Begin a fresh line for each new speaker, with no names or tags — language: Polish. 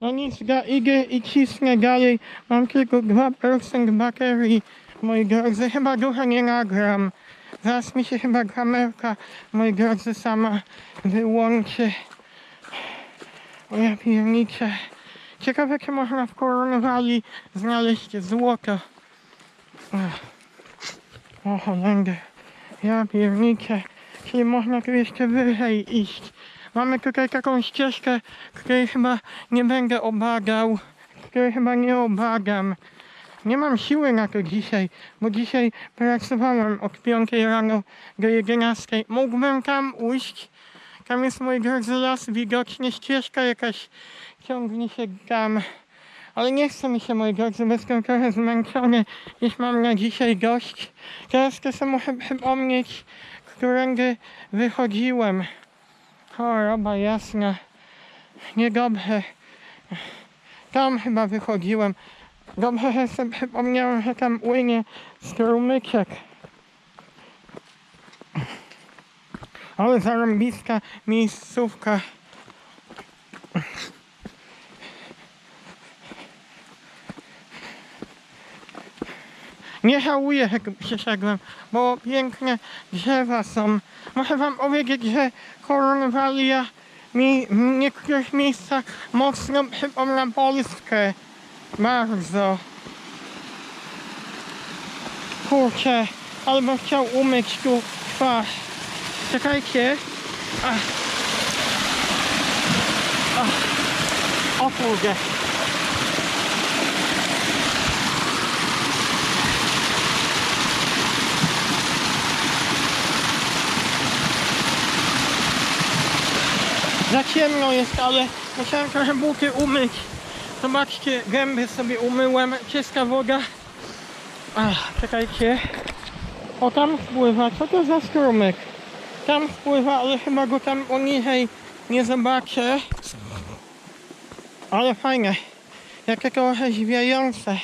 No nic, idę i cisnę dalej. Mam tylko 2% baterii. Moi drodzy, chyba dużo nie nagram. Zaraz mi się chyba kamerka, moi drodzy, sama wyłączy. O ja pierniczę. Ciekawe, czy można w koronowali znaleźć złoto. O Holender. Ja pierniczę. Czyli można tu jeszcze wyżej iść. Mamy tutaj taką ścieżkę, której chyba nie będę obadał. Której chyba nie obadam. Nie mam siły na to dzisiaj, bo dzisiaj pracowałem od 5 rano do 11. Mógłbym tam ujść. Tam jest mój drodzy las, widocznie ścieżka jakaś ciągnie się tam. Ale nie chce mi się, moi drodzy, bo jestem trochę zmęczony, już mam na dzisiaj dość. Teraz chcę sobie przypomnieć, którędy wychodziłem. Choroba jasna. Niedobrze. Tam chyba wychodziłem. Dobrze, że sobie przypomniałem, że tam płynie strumyczek. Ale zarąbista miejscówka. Nie żałuję, że przyszedłem, bo piękne drzewa są. Muszę wam powiedzieć, że Kornwalia mi w niektórych miejscach mocno przypomina Polskę. Bardzo. Kurczę, albo chciał umyć tu twarz. Czekajcie. Ach. Ach. O kurde. Za ciemno jest, ale musiałem trochę buty umyć. Zobaczcie, gęby sobie umyłem. Czysta woda. Ach, czekajcie. O, tam wpływa. Co to za strumyk? Tam wpływa, ale chyba go tam poniżej nie zobaczę. Ale fajne. Jakie trochę zwijające.